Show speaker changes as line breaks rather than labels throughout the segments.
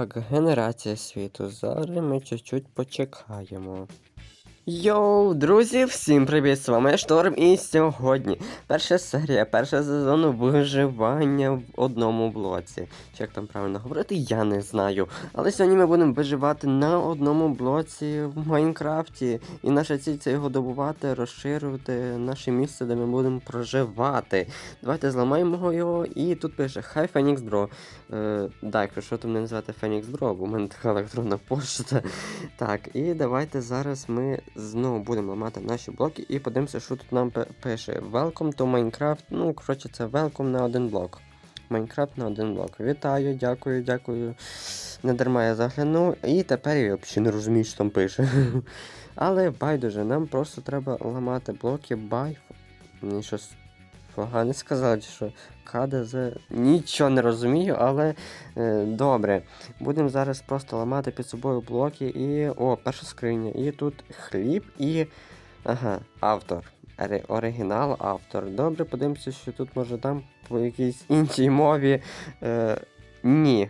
Так, генерація світу. Зараз ми чуть-чуть почекаємо. Йоу, друзі, всім привіт! З вами Шторм і сьогодні перша серія, перша сезону виживання в одному блоці. Чи як там правильно говорити, я не знаю. Але сьогодні ми будемо виживати на одному блоці в Майнкрафті. І наша ціль це його добувати, розширювати наше місце, де ми будемо проживати. Давайте зламаємо його, і тут пише Хай Фенікс Бро. Е, так, якщо що там не назвати Фенікс Бро, бо в мене така електронна пошта. Так, і давайте зараз ми знову будемо ламати наші блоки і подивимося, що тут нам пише. Welcome to Minecraft. Ну, коротше, це welcome на один блок. Майнкрафт на один блок. Вітаю, дякую, дякую. Не дарма я заглянув. І тепер я взагалі не розумію, що там пише. Але байдуже, нам просто треба ламати блоки by. Мені щось погано сказали, що КДЗ. Нічого не розумію, але е, добре. Будемо зараз просто ламати під собою блоки і. О, перша скриня. І тут хліб і. Ага, автор. Ори- Оригінал автор. Добре, подивимося, що тут може там по якійсь іншій мові. Е, ні.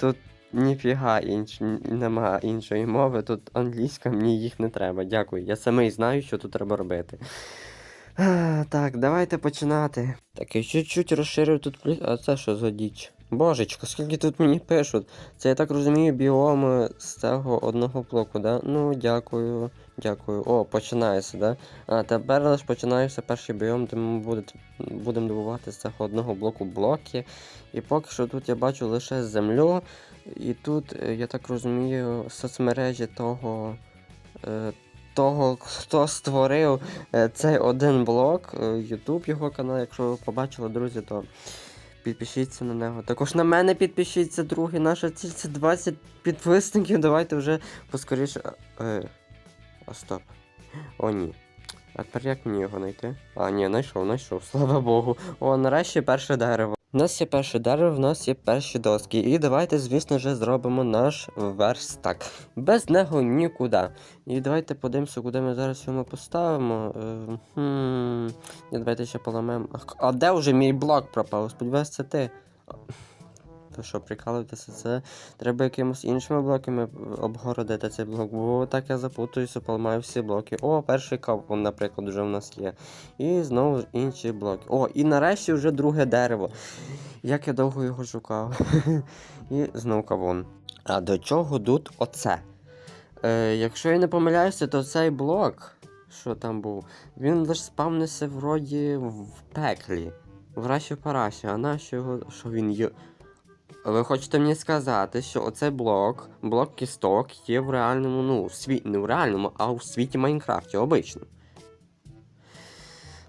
Тут ніфіга інш... нема іншої мови, тут англійська, мені їх не треба. Дякую. Я самий знаю, що тут треба робити. А, Так, давайте починати. Так, я чуть-чуть розширив тут плі... А це що за діч? Божечко, скільки тут мені пишуть? Це я так розумію, біоми з цього одного блоку, да? Ну, дякую, дякую. О, починається, да? А тепер лише починається перший біом, де ми буде- будемо добувати з цього одного блоку блоки. І поки що тут я бачу лише землю. І тут, е, я так розумію, соцмережі того. Е, Того, хто створив е, цей один блок, е, YouTube його канал, якщо ви побачили, друзі, то підпишіться на нього. Також на мене підпишіться, другі. Наша ціль це 20 підписників. Давайте вже поскоріше. Е, а стоп. О, ні. А тепер як мені його знайти? А, ні, знайшов, знайшов, слава Богу. О, нарешті перше дерево. У нас є перше дерево, в нас є перші доски. І давайте, звісно ж, зробимо наш верстак. Без нього нікуди. І давайте подивимося, куди ми зараз його поставимо. Е, хм, давайте ще поламаємо. А, а де вже мій блок пропав? Сподіваюсь, це ти. Ви що, прикалуєтеся? Це треба якимось іншими блоками обгородити цей блок, бо так я запутуюся, поламаю всі блоки. О, перший кавун, наприклад, вже в нас є. І знову інші блоки. О, і нарешті вже друге дерево. Як я довго його шукав. і знов кавун. А до чого тут оце? Е, якщо я не помиляюся, то цей блок, що там був, він лише спавнився вроді в пеклі. В раші параші, а нащо його. Що він є. Ви хочете мені сказати, що оцей блок, блок кісток є в реальному, ну, в світі, не в реальному, а в світі Майнкрафті, обично.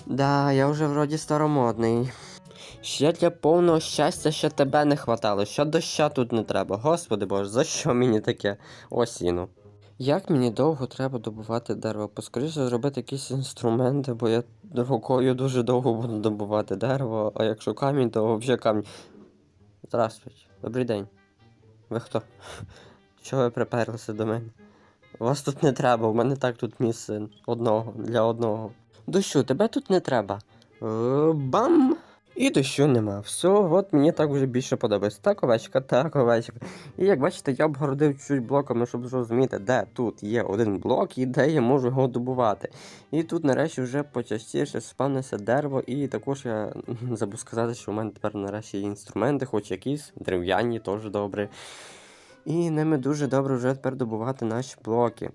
Да, я вже вроді старомодний. Ще для повного щастя, що тебе не хватало. Що доща тут не треба. Господи боже, за що мені таке осіно? Як мені довго треба добувати дерево? Поскоріше зробити якісь інструменти, бо я рукою дуже довго буду добувати дерево, а якщо камінь, то взагалі камінь. Здравствуйте, добрий день. Ви хто? Чого ви приперлися до мене? Вас тут не треба, у мене так тут місце одного для одного. Дощу, тебе тут не треба. Е, Бам! І дощу нема. Все, от мені так вже більше подобається. Так, овечка, так, овечка. І як бачите, я обгородив чуть блоками, щоб зрозуміти, де тут є один блок і де я можу його добувати. І тут нарешті вже почастіше спавниться дерево, і також я забув сказати, що у мене тепер нарешті є інструменти, хоч якісь дерев'яні, теж добре. І ними дуже добре вже тепер добувати наші блоки.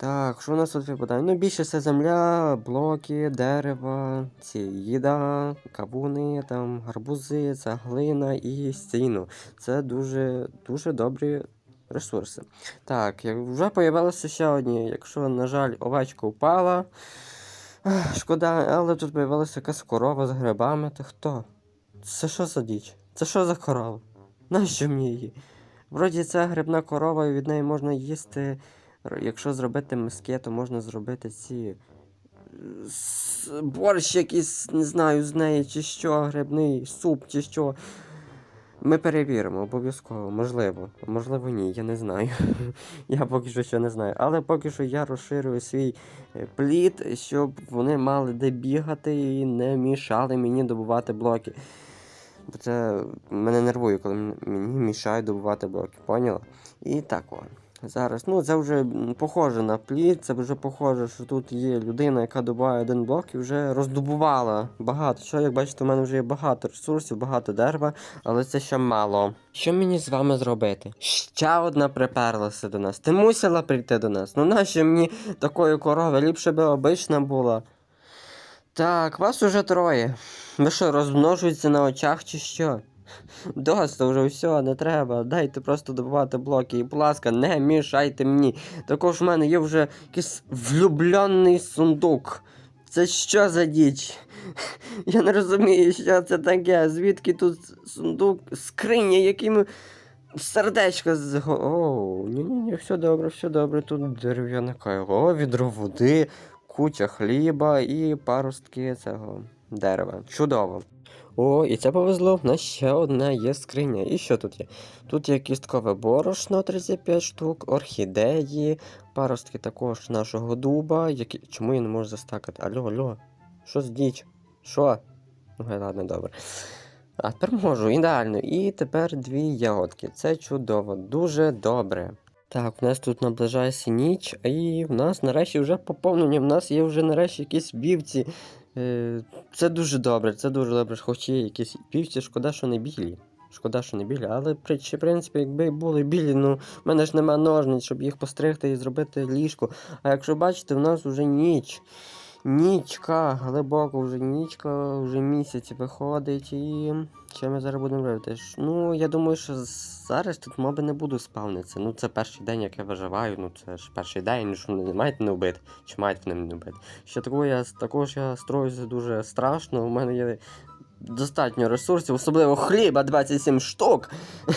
Так, що у нас тут випадає? Ну, більше все земля, блоки, дерева, ці їда, кавуни, там, гарбузи, це глина і стіну. Це дуже дуже добрі ресурси. Так, вже появилося ще одні. Якщо, на жаль, овечка впала. Шкода, але тут появилася якась корова з грибами. Та хто? Це що за діч? Це що за корова? Нащо мені її? Вроді це грибна корова, і від неї можна їсти. Якщо зробити миски, то можна зробити ці. е, Борщ якийсь, не знаю, з неї, чи що, грибний суп, чи що. Ми перевіримо, обов'язково, можливо. Можливо, ні, я не знаю. я поки що ще не знаю. Але поки що я розширюю свій е, плід, щоб вони мали де бігати і не мішали мені добувати блоки. Бо це мене нервує, коли мені мішають добувати блоки, поняла? І так о. Зараз, ну це вже похоже на плід, це вже похоже, що тут є людина, яка добуває один блок і вже роздобувала багато. Що, як бачите, у мене вже є багато ресурсів, багато дерева, але це ще мало. Що мені з вами зробити? Ще одна приперлася до нас. Ти мусила прийти до нас. Ну нащо мені такої корови? Ліпше би обична була. Так, вас уже троє. Ви що, розмножуєтеся на очах чи що? Доста вже все, не треба. Дайте просто добувати блоки. І, будь ласка, не мішайте мені. Також в мене є вже якийсь влюблений сундук. Це що за діч? Я не розумію, що це таке. Звідки тут сундук, скриня, якими сердечко з. О, ні-ні-ні, все добре, все добре. Тут дерев'яне кайло, відро води, куча хліба і паростки цього дерева. Чудово. О, і це повезло. В нас ще одна є скриня. І що тут є? Тут є кісткове борошно 35 штук, орхідеї, паростки також нашого дуба. Які... Чому я не можу застакати? Алло, алло. Що з діч? Що? Ну, ладно, добре. А тепер можу, ідеально. І тепер дві ягодки. Це чудово, дуже добре. Так, у нас тут наближається ніч, і в нас нарешті вже поповнення. В нас є вже нарешті якісь вівці. Е, Це дуже добре, це дуже добре. Хоч є якісь півці, шкода, що не білі. Шкода, що не білі, але в принципі, якби були білі, ну в мене ж нема ножниць, щоб їх постригти і зробити ліжко. А якщо бачите, в нас вже ніч. Нічка, глибоко вже нічка, вже місяць виходить і. Що ми зараз будемо робити? Ну, я думаю, що зараз тут моби не буду спавнитися. Ну, це перший день, як я виживаю, ну це ж перший день, ну що не мають не вбити, чи мають вони не вбити. Ще такого я також я строюся дуже страшно. У мене є достатньо ресурсів, особливо хліба 27 штук.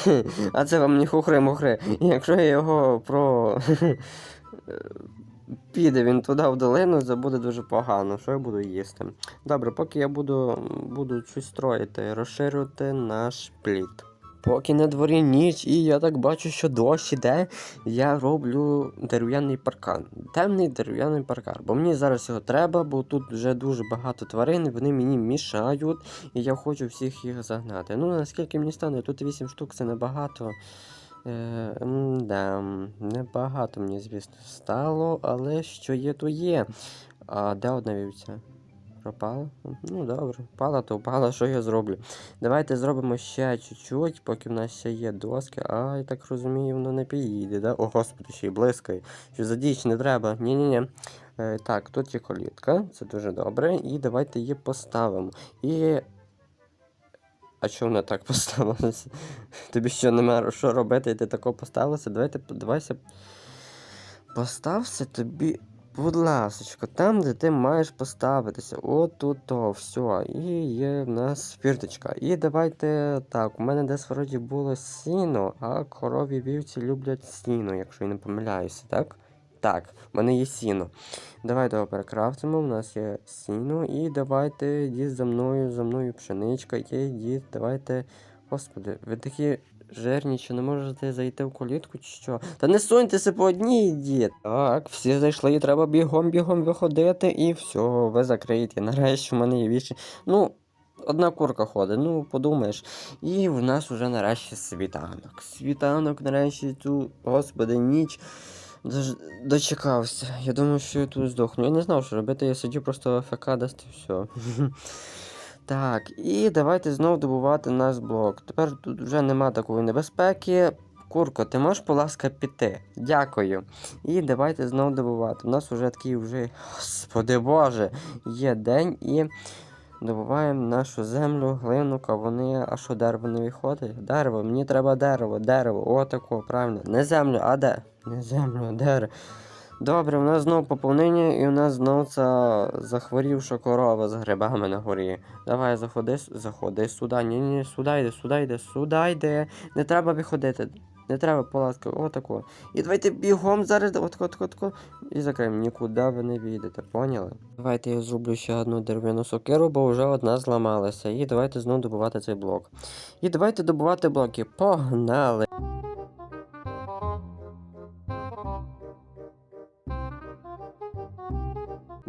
А це вам не хухри-мухри. Якщо я його про. Піде він туди в долину, це буде дуже погано. Що я буду їсти? Добре, поки я буду, буду щось строїти, розширювати наш плід. Поки на дворі ніч, і я так бачу, що дощ іде, я роблю дерев'яний паркан. Темний дерев'яний паркан. Бо мені зараз його треба, бо тут вже дуже багато тварин, вони мені мішають, і я хочу всіх їх загнати. Ну, наскільки мені стане, тут 8 штук це небагато. Е, да, небагато мені, звісно, стало, але що є, то є. А де одна вівця? Пропала? Ну добре, впала, то впала, що я зроблю. Давайте зробимо ще чуть-чуть, поки в нас ще є доски. А, я так розумію, воно не підійде, да? О, господи, ще й блискає. Що за діч не треба. Ні-ні-ні. Е, так, тут є колітка, це дуже добре. І давайте її поставимо. І. А чому вона так поставилася? Тобі що немає що робити, і ти тако поставилася? Давайте давайся. Постався тобі, будь ласочка, там, де ти маєш поставитися. От тут то, все. І є в нас фірточка. І давайте так, у мене десь вроді було сіно, а корові вівці люблять сіно, якщо я не помиляюся, так? Так, в мене є сіно. Давайте його перекрафтимо, у нас є сіно. І давайте йдіть за мною, за мною пшеничка є, йдіть, давайте. Господи, ви такі жирні, що не можете зайти в колітку чи що? Та не суньтеся по одній йдіть. Так, всі зайшли, треба бігом-бігом виходити, і все, ви закриті. Нарешті в мене є віші. Ну. Одна курка ходить, ну подумаєш. І в нас уже нарешті світанок. Світанок нарешті ту, господи, ніч. Дочекався. Я думав, що я тут здохну. Я не знав, що робити. Я сидів просто АФК дасть і все. Так, і давайте знову добувати наш блок. Тепер тут вже нема такої небезпеки. Курко, ти можеш, будь ласка, піти? Дякую. І давайте знову добувати. У нас вже такий вже, господи боже, є день і добуваємо нашу землю, глину, кавуни, а що дерево не виходить? Дерево, мені треба дерево, дерево, о тако, правильно. Не землю, а де? Не землю, дерево. Добре, у нас знову поповнення, і у нас знову ця захворівша корова з грибами на горі. Давай, заходи, заходи сюди. Ні, ні, сюди йди, сюди йди, сюди йди. Не треба виходити. Не треба, ласка, отако. І давайте бігом зараз, отако, отако, отако. І закриємо, нікуди ви не війдете, поняли? Давайте я зроблю ще одну дерев'яну сокиру, бо вже одна зламалася. І давайте знову добувати цей блок. І давайте добувати блоки. Погнали!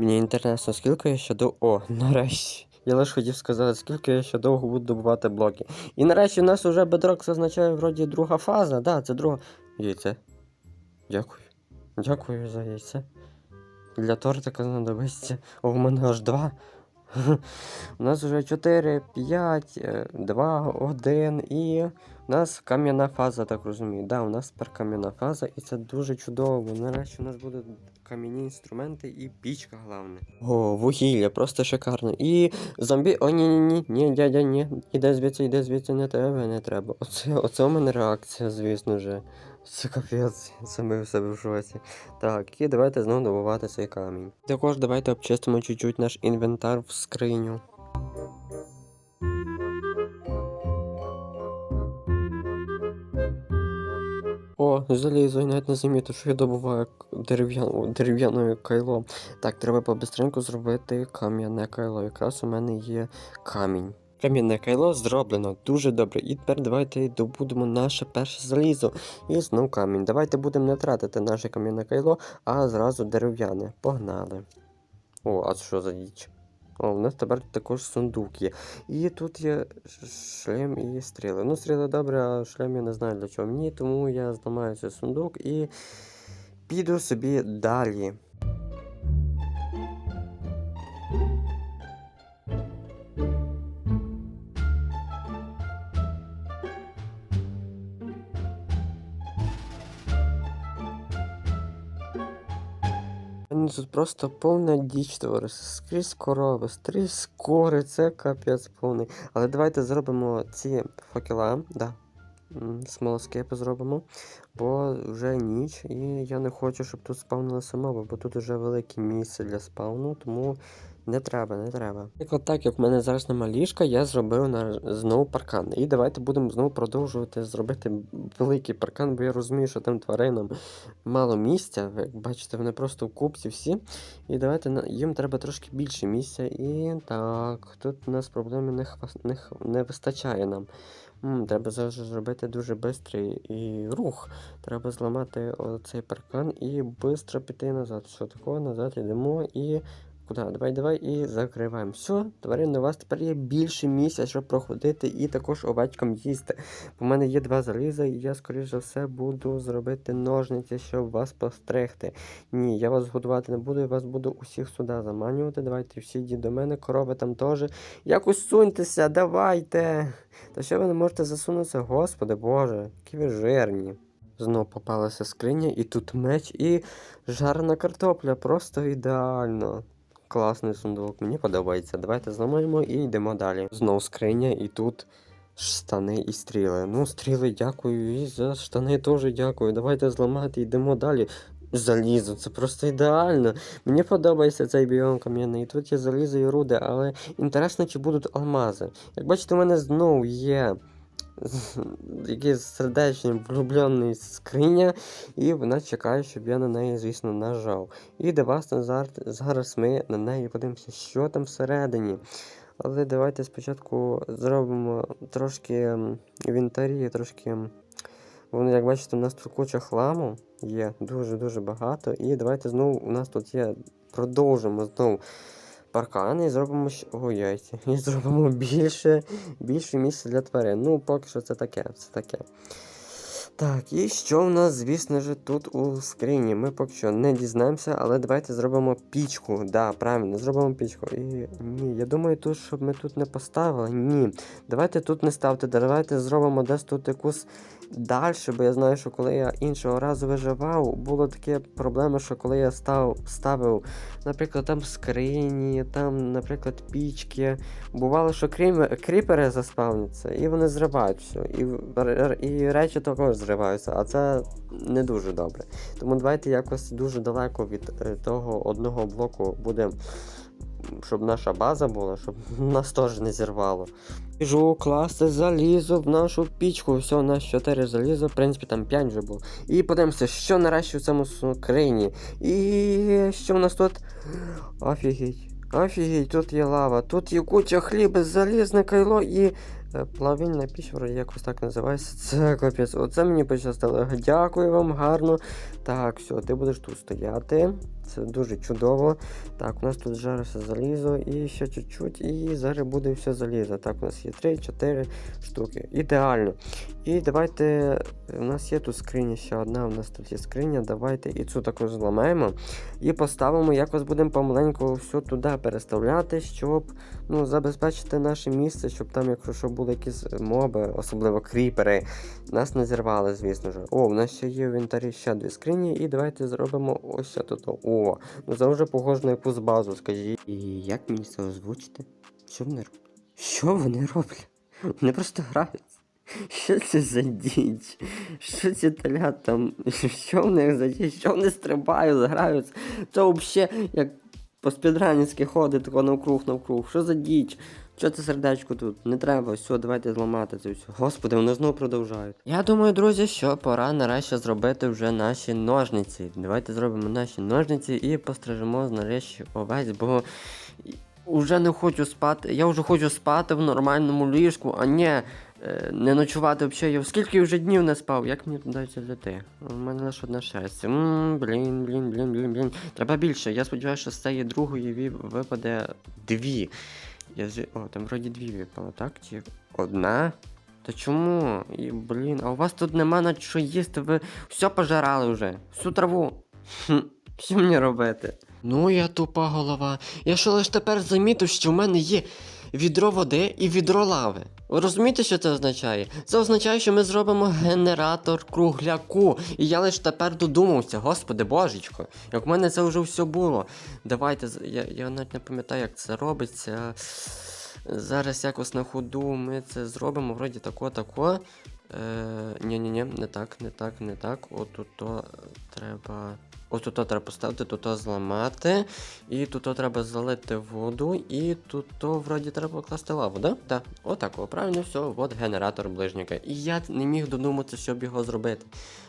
Мені інтересно, скільки я ще до. О, нарешті. Я лише хотів сказати, скільки я ще довго буду добувати блоки. І нарешті у нас уже бедрок зазначає вроді друга фаза. Да, це друга. Яйце. Дякую. Дякую за яйце. Для тортика знадобиться. О, у мене аж два. У нас вже 4, 5, 2, 1 і у нас кам'яна фаза, так розумію. Да, у нас тепер кам'яна фаза, і це дуже чудово. бо Нарешті у нас будуть кам'яні інструменти і пічка, головне. О, вугілля, просто шикарно. І зомбі. О, ні, ні, ні, ні, дядя, ні. Іде звідси, іде звідси, не тебе, не треба. Оце, оце у мене реакція, звісно же. Це капець, саме в себе в шоці. Так, і давайте знову добувати цей камінь. Також давайте обчистимо чуть-чуть наш інвентар в скриню. О, залізо, я навіть не замітив, що я добуваю дерев'яною кайло. Так, треба побистренько зробити кам'яне кайло. Якраз у мене є камінь. Кам'яне кайло зроблено дуже добре. І тепер давайте добудемо наше перше залізо. І знов камінь. Давайте будемо не тратити наше кам'яне кайло, а зразу дерев'яне. Погнали. О, а що за діч? О, у нас тепер також сундук є. І тут є шлем і стріли. Ну, стріли добре, а шлем я не знаю для чого мені, тому я зламаю цей сундук і піду собі далі. Тут просто повна діч твориться. Скрізь корови, скрізь кори, це капець повний. Але давайте зробимо ці факела, да. м, Смолоскипи зробимо, бо вже ніч, і я не хочу, щоб тут спавнилися моби, бо тут вже велике місце для спавну, тому не треба, не треба. Так, от так як в мене зараз нема ліжка, я зробив на знову паркан. І давайте будемо знову продовжувати зробити великий паркан, бо я розумію, що там тваринам мало місця. Як бачите, вони просто в купці всі. І давайте їм треба трошки більше місця. І так, тут у нас проблеми не, хвас... не, не вистачає нам. М, треба зараз зробити дуже швидкий рух. Треба зламати оцей паркан і швидко піти назад. Що такого? Назад йдемо і. Куди? Давай, давай і закриваємо. Все, тварин, у вас тепер є більше місця, щоб проходити, і також овечкам їсти. У мене є два заліза, і я, скоріш за все, буду зробити ножниці, щоб вас постригти. Ні, я вас годувати не буду, я вас буду усіх сюди заманювати. Давайте всі йдіть до мене, корови там теж. Якось суньтеся, давайте. Та що ви не можете засунутися? Господи Боже, які ви жирні. Знов попалася скриня, і тут меч, і жарена картопля. Просто ідеально. Класний сундук, мені подобається. Давайте зламаємо і йдемо далі. Знов скриня, і тут штани і стріли. Ну, стріли дякую, і за штани теж дякую. Давайте зламати, йдемо далі. Залізо, це просто ідеально. Мені подобається цей біом кам'яний. Тут є залізо і руди, але інтересно, чи будуть алмази. Як бачите, у мене знову є якийсь сердечний влюблений скриня, і вона чекає, щоб я на неї, звісно, нажав. І давайте зараз, зараз ми на неї подивимося, що там всередині. Але давайте спочатку зробимо трошки інвентарі, трошки. м, Воно, як бачите, у нас тут куча хламу є дуже-дуже багато. І давайте знову у нас тут є. Продовжимо знову паркани і зробимо. О, яйці. І зробимо більше, більше місця для тварин. Ну, поки що це таке, це таке. Так, і що в нас, звісно ж, тут у скрині? Ми поки що не дізнаємося, але давайте зробимо пічку. Да, правильно, зробимо пічку. І ні, я думаю, тут, щоб ми тут не поставили. Ні. Давайте тут не ставте, давайте зробимо десь тут якусь далі, бо я знаю, що коли я іншого разу виживав, було таке проблема, що коли я став, ставив, наприклад, там скрині, там, наприклад, пічки. Бувало, що крім, кріпери заспавняться, і вони зривають все. І, і речі також зриваються, а це не дуже добре. Тому давайте якось дуже далеко від е, того одного блоку буде, щоб наша база була, щоб нас теж не зірвало. Біжу класти залізо в нашу пічку. Все, у нас 4 заліза, в принципі, там 5 вже було. І подивимося, що нарешті в цьому скрині. І що в нас тут? Офігеть. Офігеть, тут є лава, тут є куча хліба, залізне кайло і Е, Плавільна піч, вроді якось так називається. Це капець. Оце мені пощастило. Дякую вам, гарно. Так, все, ти будеш тут стояти. Це дуже чудово. Так, у нас тут жариться залізо і ще чуть-чуть, і зараз буде все залізо. Так, у нас є 3-4 штуки. Ідеально. І давайте. У нас є тут скриня ще одна, у нас тут є скриня. Давайте і цю також зламаємо. І поставимо, якось будемо помаленьку все туди переставляти, щоб ну, забезпечити наше місце, щоб там, якщо що були якісь моби, особливо кріпери, нас не зірвали, звісно ж. О, в нас ще є в інвентарі ще дві скрині, і давайте зробимо ось тут. О, ну це вже похоже на якусь базу, скажіть. І як мені це озвучити? Що вони роблять? Що вони роблять? Вони просто грають. Що це за діч? Що ці таля там? Що в них за діч? Що вони стрибають, граються? Це взагалі як по спідранівськи ходить тако навкруг навкруг. Що за діч? Що це сердечко тут? Не треба, все, давайте зламати це все. Господи, вони знову продовжують. Я думаю, друзі, що пора нарешті зробити вже наші ножниці. Давайте зробимо наші ножниці і пострижемо нарешті овець, бо вже не хочу спати. Я вже хочу спати в нормальному ліжку, а не, е, не ночувати взагалі. Скільки вже днів не спав, як мені туди зайти? У мене лише одне щастя. Ммм, блін, блін, блін, блін, блін. Треба більше. Я сподіваюся, що з цієї другої випаде дві. Я зі... О, там вроді дві випало, так? Чи одна? Та чому? І, блін, а у вас тут нема на що їсти, ви все пожирали вже, всю траву. Хм, що мені робити? Ну, я тупа голова. Я що лише тепер замітив, що в мене є відро води і відро лави. Ви розумієте, що це означає? Це означає, що ми зробимо генератор кругляку. І я лише тепер додумався, господи божечко, як в мене це вже все було. Давайте, я, я навіть не пам'ятаю, як це робиться. Зараз якось на ходу ми це зробимо, вроді тако, тако. Е, ні-ні-ні, не так, не так, не так. Отут то треба. Ось тут треба поставити, тут зламати. І тут треба залити воду, і тут вроді треба покласти лаву, да? Так, отак, правильно, все, от генератор ближника. І я не міг додуматися, щоб його зробити.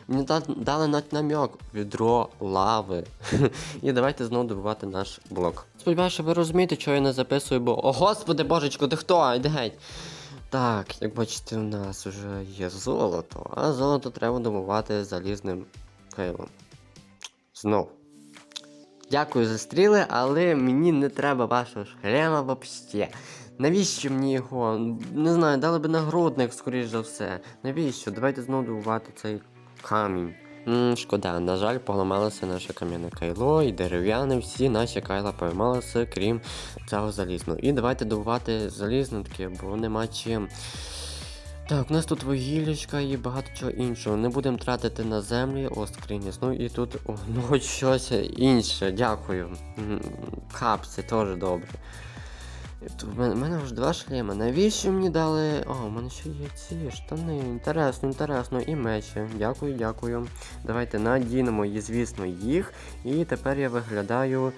Мені дали навіть намек відро лави. І давайте знову добувати наш блок. Сподіваюся, ви розумієте, що я не записую, бо. О, господи божечко, ти хто? Іди геть. Так, як бачите, у нас вже є золото, а золото треба добувати залізним кайлом. Знов. Дякую за стріли, але мені не треба вашого шлема вообще. Навіщо мені його? Не знаю, дали би нагрудник, скоріш за все. Навіщо? Давайте знову добувати цей камінь. м шкода, на жаль, поламалося наше кам'яне кайло і дерев'яне, всі наші кайла поламалися, крім цього залізного. І давайте добувати залізне таке, бо нема чим. Так, у нас тут вугіллячка і багато чого іншого. Не будемо тратити на землі, о, скриня. Ну і тут о, ну, хоч щось інше, дякую. Капці теж добре. Мене, мене вже два шлема. Навіщо мені дали. О, у мене ще є ці штани. Інтересно, інтересно. І мечі. Дякую, дякую. Давайте надінемо, і, звісно, їх. І тепер я виглядаю.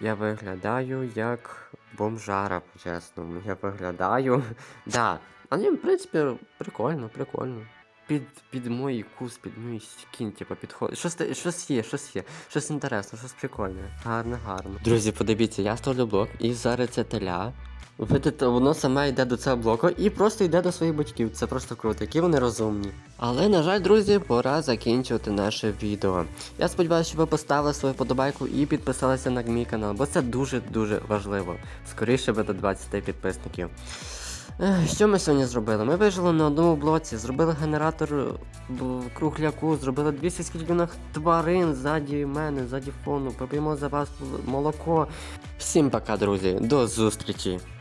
Я виглядаю як бомжара, по-чесному. Я виглядаю. Да. Але, в принципі, прикольно, прикольно. Під, під мій вкус, під мій скін, типу, підходить. Щось, щось є, щось є, щось інтересне, щось прикольне. Гарно, гарно. Друзі, подивіться, я ставлю блок, і зараз це теля. Видите, воно саме йде до цього блоку і просто йде до своїх батьків. Це просто круто, які вони розумні. Але, на жаль, друзі, пора закінчувати наше відео. Я сподіваюся, що ви поставили свою подобайку і підписалися на мій канал, бо це дуже-дуже важливо. Скоріше би до 20 підписників. Що ми сьогодні зробили? Ми вижили на одному блоці, зробили генератор е, кругляку, зробили 200 скільки тварин ззаді мене, ззаді фону, поп'ємо за вас молоко. Всім пока, друзі, до зустрічі!